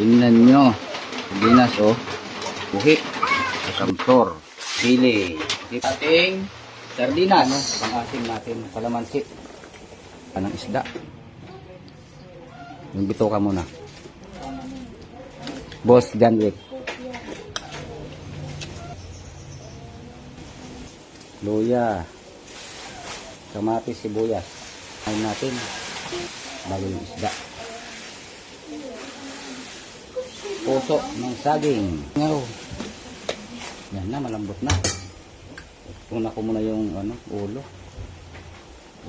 Tingnan nyo. Sardinas, oh. Buhi. Kasamtor. Sili. Ating sardinas. Ano, pang-asim natin. Kalamansi. Anong isda. Yung bito ka muna. Boss John Wick. Luya. Kamatis, sibuyas. Ayun natin. Bago yung isda. Puso ng saging. Ngaw. Yan na, malambot na. Una ko muna yung ano, ulo.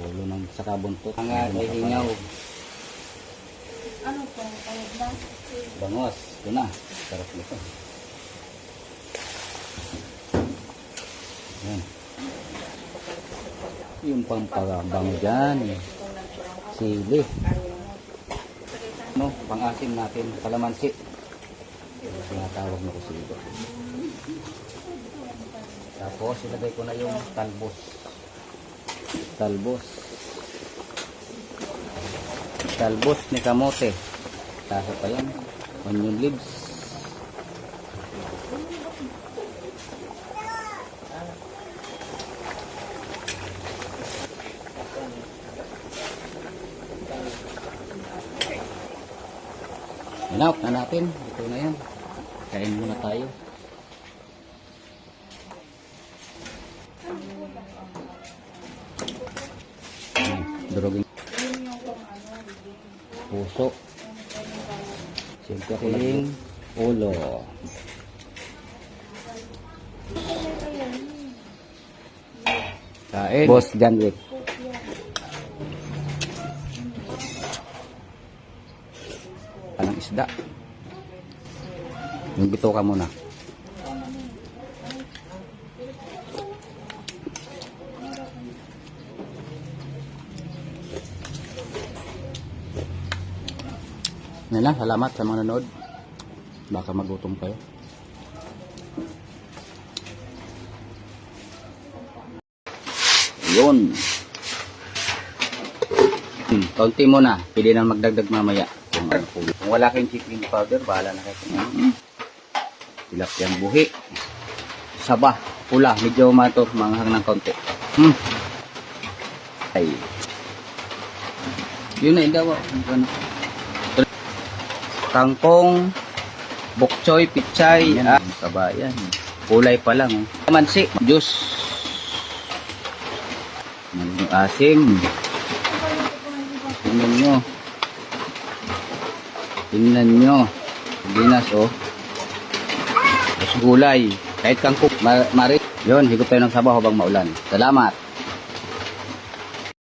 Ulo ng saka buntot. Ang uh, hingaw. Ano po? Bangos. Ito na. Sarap nito. Yan. Yung pampabango dyan. Sili. No, pang-asim natin. Kalamansi. Tinatawag na ko sili. Tapos, ilagay ko na yung talbos. Talbos. Talbos ni kamote. Tasa pa yan. Onion leaves. Enough na natin. Ito na yan. Kain muna tayo. Ayan, Durugin. Puso. Siyempre ko lang ulo. Kain. Boss John Wick. Anong isda? Yung bito ka muna. Yan lang, salamat sa mga nanood. Baka magutom kayo. Yun. Hmm, kaunti mo na. Pwede na magdagdag mamaya. Kung, ano, kung wala kayong chicken powder, bahala na kayo. Hmm. Tilapyang buhi. Saba. Pula. Medyo mato. Manghang ng kaunti. Hmm. Ay. Yun na, indaw. Ano? Kangkong, bokchoy, pichay, ah, kabayan. Kulay pa lang. Oh. Mansi, juice. Maling asim. Tingnan nyo. Tingnan nyo. Dinas, oh. Gulay. Kahit kangkong, ma mari. Yun, higop tayo ng sabaw habang maulan. Salamat.